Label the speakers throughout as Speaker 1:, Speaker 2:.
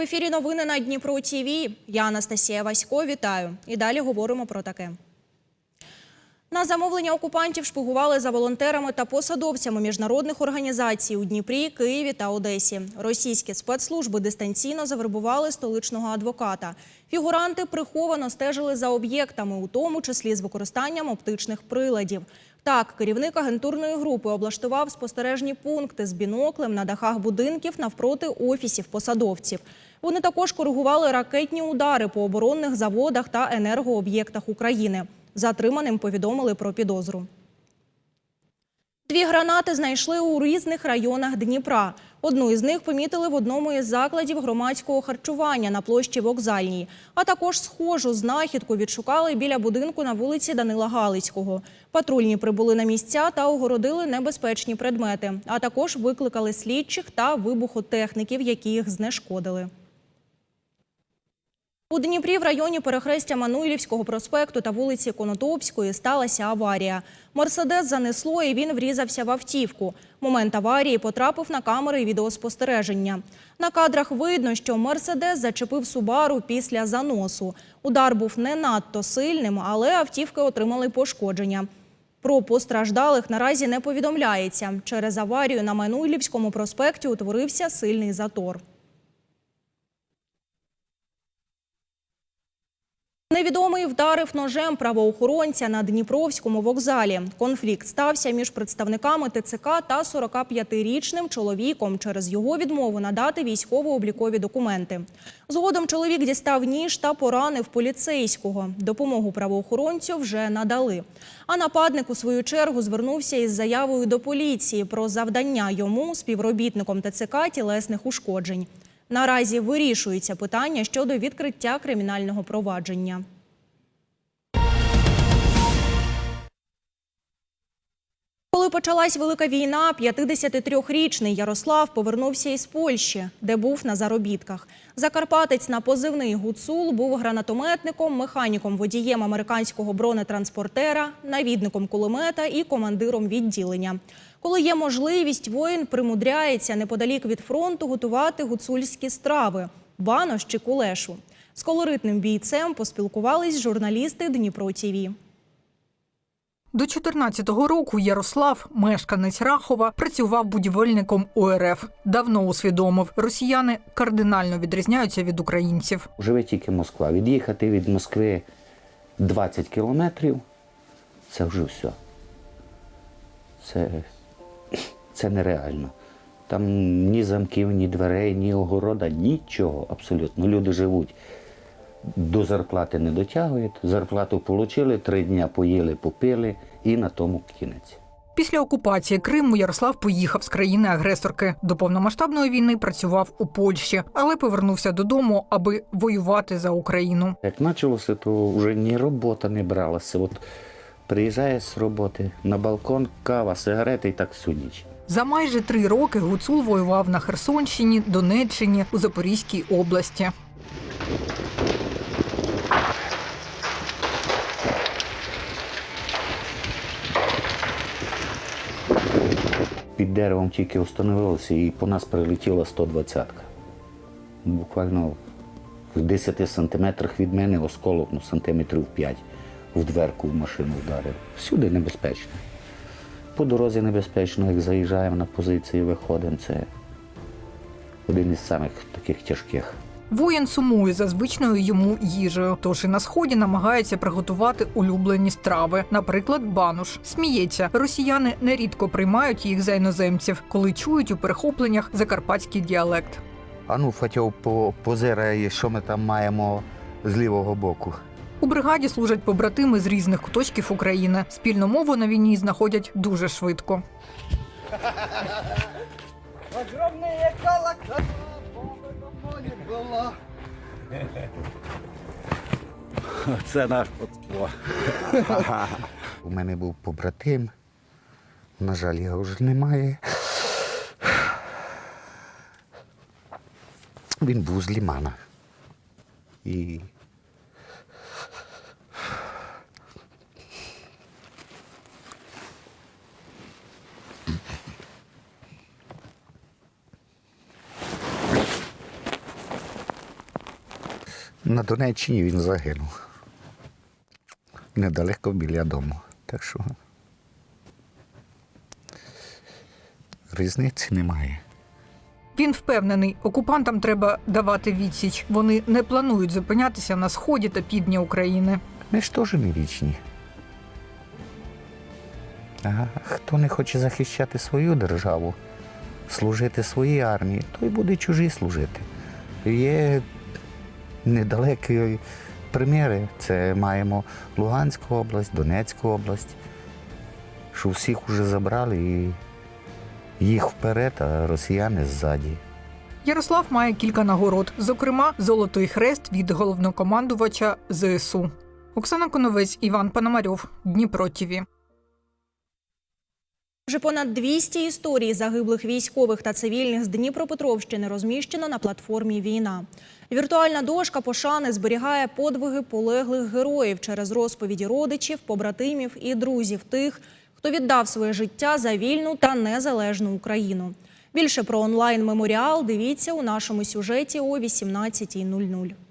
Speaker 1: ефірі новини на Дніпро ТІВІ. Я Анастасія Васько. Вітаю. І далі говоримо про таке. На замовлення окупантів шпигували за волонтерами та посадовцями міжнародних організацій у Дніпрі, Києві та Одесі. Російські спецслужби дистанційно завербували столичного адвоката. Фігуранти приховано стежили за об'єктами, у тому числі з використанням оптичних приладів. Так, керівник агентурної групи облаштував спостережні пункти з біноклем на дахах будинків навпроти офісів посадовців. Вони також коригували ракетні удари по оборонних заводах та енергооб'єктах України. Затриманим повідомили про підозру. Дві гранати знайшли у різних районах Дніпра. Одну із них помітили в одному із закладів громадського харчування на площі Вокзальній. А також схожу знахідку відшукали біля будинку на вулиці Данила Галицького. Патрульні прибули на місця та огородили небезпечні предмети, а також викликали слідчих та вибухотехніків, які їх знешкодили. У Дніпрі в районі перехрестя Мануйлівського проспекту та вулиці Конотопської сталася аварія. Мерседес занесло і він врізався в автівку. Момент аварії потрапив на камери відеоспостереження. На кадрах видно, що Мерседес зачепив Субару після заносу. Удар був не надто сильним, але автівки отримали пошкодження. Про постраждалих наразі не повідомляється. Через аварію на Мануйлівському проспекті утворився сильний затор. Невідомий вдарив ножем правоохоронця на Дніпровському вокзалі. Конфлікт стався між представниками ТЦК та 45-річним чоловіком через його відмову надати військово-облікові документи. Згодом чоловік дістав ніж та поранив поліцейського. Допомогу правоохоронцю вже надали. А нападник у свою чергу звернувся із заявою до поліції про завдання йому співробітником ТЦК тілесних ушкоджень. Наразі вирішується питання щодо відкриття кримінального провадження. Коли почалась велика війна, 53-річний Ярослав повернувся із Польщі, де був на заробітках. Закарпатець на позивний Гуцул був гранатометником, механіком водієм американського бронетранспортера, навідником кулемета і командиром відділення. Коли є можливість, воїн примудряється неподалік від фронту готувати гуцульські страви – банош чи кулешу. З колоритним бійцем поспілкувались журналісти Дніпро ТІВІ.
Speaker 2: До 14-го року Ярослав, мешканець Рахова, працював будівельником УРФ. Давно усвідомив, росіяни кардинально відрізняються від українців.
Speaker 3: Живе тільки Москва. Від'їхати від Москви 20 кілометрів це вже все. Це, це нереально. Там ні замків, ні дверей, ні огорода, нічого абсолютно. Люди живуть. До зарплати не дотягують. Зарплату отримали, три дні поїли, попили і на тому кінець.
Speaker 2: Після окупації Криму Ярослав поїхав з країни-агресорки. До повномасштабної війни працював у Польщі, але повернувся додому, аби воювати за Україну.
Speaker 3: Як почалося, то вже ні робота не бралася. От приїжджаєш з роботи на балкон, кава, сигарети і так всю ніч.
Speaker 2: За майже три роки Гуцул воював на Херсонщині, Донеччині, у Запорізькій області.
Speaker 3: Під деревом тільки встановилося і по нас прилетіла 120-ка. Буквально в 10 сантиметрах від мене осколок ну, сантиметрів 5 в дверку в машину вдарив. Всюди небезпечно. По дорозі небезпечно, як заїжджаємо на позиції, виходимо. Це один із самих таких тяжких.
Speaker 2: Воїн сумує за звичною йому їжею, тож і на сході намагається приготувати улюблені страви, наприклад, бануш. Сміється, росіяни нерідко приймають їх за іноземців, коли чують у перехопленнях закарпатський діалект.
Speaker 3: А ну, Фатьов, позирай, що ми там маємо з лівого боку.
Speaker 2: У бригаді служать побратими з різних куточків України. Спільну мову на війні знаходять дуже швидко.
Speaker 4: Це наш Москва.
Speaker 3: У мене був побратим. На жаль, його вже немає. Він був з Лімана. І На Донеччині він загинув. Недалеко біля дому. Так що різниці немає.
Speaker 2: Він впевнений, окупантам треба давати відсіч. Вони не планують зупинятися на сході та півдні України.
Speaker 3: Ми ж теж не вічні. А хто не хоче захищати свою державу, служити своїй армії, той буде чужій служити. Є недалекі приміри. Це маємо Луганську область, Донецьку область, що всіх вже забрали і їх вперед, а росіяни ззаді.
Speaker 2: Ярослав має кілька нагород, зокрема, золотий хрест від головнокомандувача ЗСУ. Оксана Коновець, Іван Пономарьов, Дніпро ТІВІ.
Speaker 1: Вже понад 200 історій загиблих військових та цивільних з Дніпропетровщини розміщено на платформі Війна. Віртуальна дошка пошани зберігає подвиги полеглих героїв через розповіді родичів, побратимів і друзів тих, хто віддав своє життя за вільну та незалежну Україну. Більше про онлайн-меморіал дивіться у нашому сюжеті о 18.00.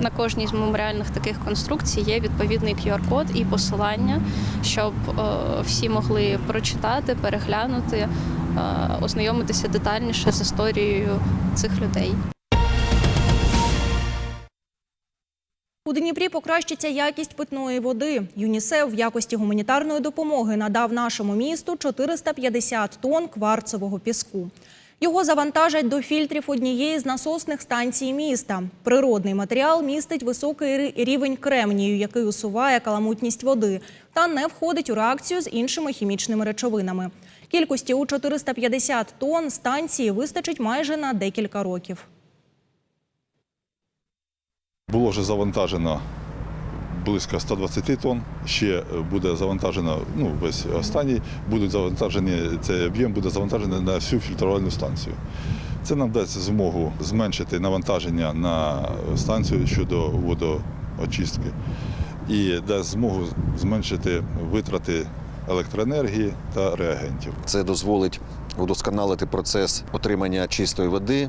Speaker 5: На кожній з меморіальних таких конструкцій є відповідний QR-код і посилання, щоб е, всі могли прочитати, переглянути, е, ознайомитися детальніше з історією цих людей.
Speaker 1: У Дніпрі покращиться якість питної води. ЮНІСЕФ в якості гуманітарної допомоги надав нашому місту 450 тонн кварцевого піску. Його завантажать до фільтрів однієї з насосних станцій міста. Природний матеріал містить високий рівень кремнію, який усуває каламутність води, та не входить у реакцію з іншими хімічними речовинами. Кількості у 450 тонн станції вистачить майже на декілька років.
Speaker 6: Було вже завантажено близько 120 тонн. Ще буде завантажено, ну весь останній, будуть завантажені, цей об'єм буде завантажений на всю фільтрувальну станцію. Це нам дасть змогу зменшити навантаження на станцію щодо водоочистки і дасть змогу зменшити витрати електроенергії та реагентів.
Speaker 7: Це дозволить удосконалити процес отримання чистої води е,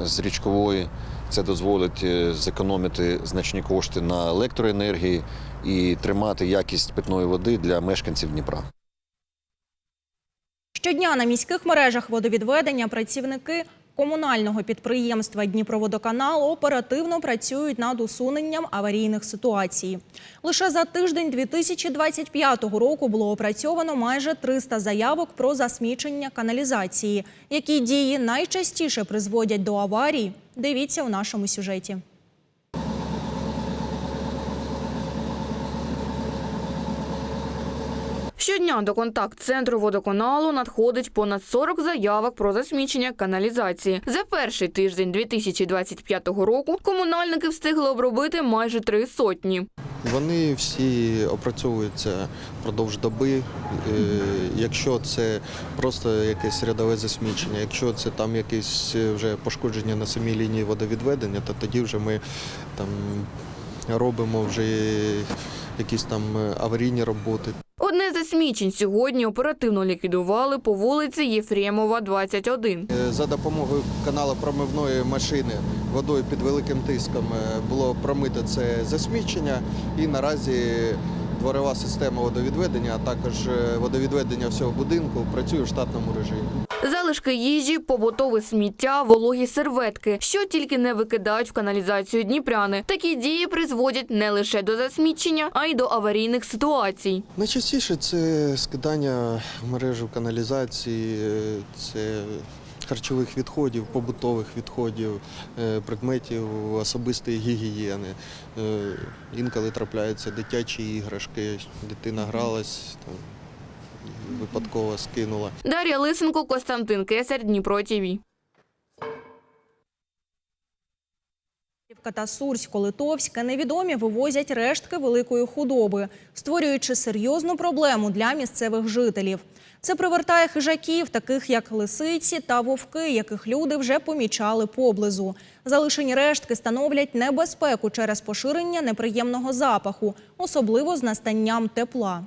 Speaker 7: з річкової. Це дозволить е, зекономити значні кошти на електроенергії і тримати якість питної води для мешканців Дніпра.
Speaker 1: Щодня на міських мережах водовідведення працівники комунального підприємства Дніпроводоканал оперативно працюють над усуненням аварійних ситуацій. Лише за тиждень 2025 року було опрацьовано майже 300 заявок про засмічення каналізації. Які дії найчастіше призводять до аварій? Дивіться у нашому сюжеті.
Speaker 8: Щодня до контакт-центру водоканалу надходить понад 40 заявок про засмічення каналізації. За перший тиждень 2025 року комунальники встигли обробити майже три сотні.
Speaker 9: Вони всі опрацьовуються впродовж доби. Е, Якщо це просто якесь рядове засмічення, якщо це там якесь е, вже пошкодження на самій лінії водовідведення, то тоді вже ми там робимо вже якісь там аварійні роботи.
Speaker 8: Одне засмічень сьогодні оперативно ліквідували по вулиці Єфремова, 21.
Speaker 9: Е, За допомогою каналу промивної машини водою під великим тиском е, було промите це засмічення і наразі дворова система водовідведення, а також е, водовідведення всього будинку працює в штатному режимі.
Speaker 8: Залишки їжі, побутове сміття, вологі серветки, що тільки не викидають в каналізацію дніпряни. Такі дії призводять не лише до засмічення, а й до аварійних ситуацій.
Speaker 9: Найчастіше це скидання в мережу каналізації, е, це харчових відходів, побутових відходів, е, предметів особистої гігієни. Е, Інколи трапляються дитячі іграшки, дитина гралась, випадково скинула.
Speaker 8: Дар'я Лисенко, Костянтин Кесар, Дніпро ТІВІ.
Speaker 1: Та Сурсько-Литовське невідомі вивозять рештки великої худоби, створюючи серйозну проблему для місцевих жителів. Це привертає хижаків, таких як лисиці та вовки, яких люди вже помічали поблизу. Залишені рештки становлять небезпеку через поширення неприємного запаху, особливо з настанням тепла.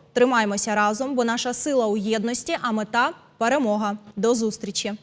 Speaker 1: Тримаймося разом, бо наша сила у єдності, а мета перемога. До зустрічі!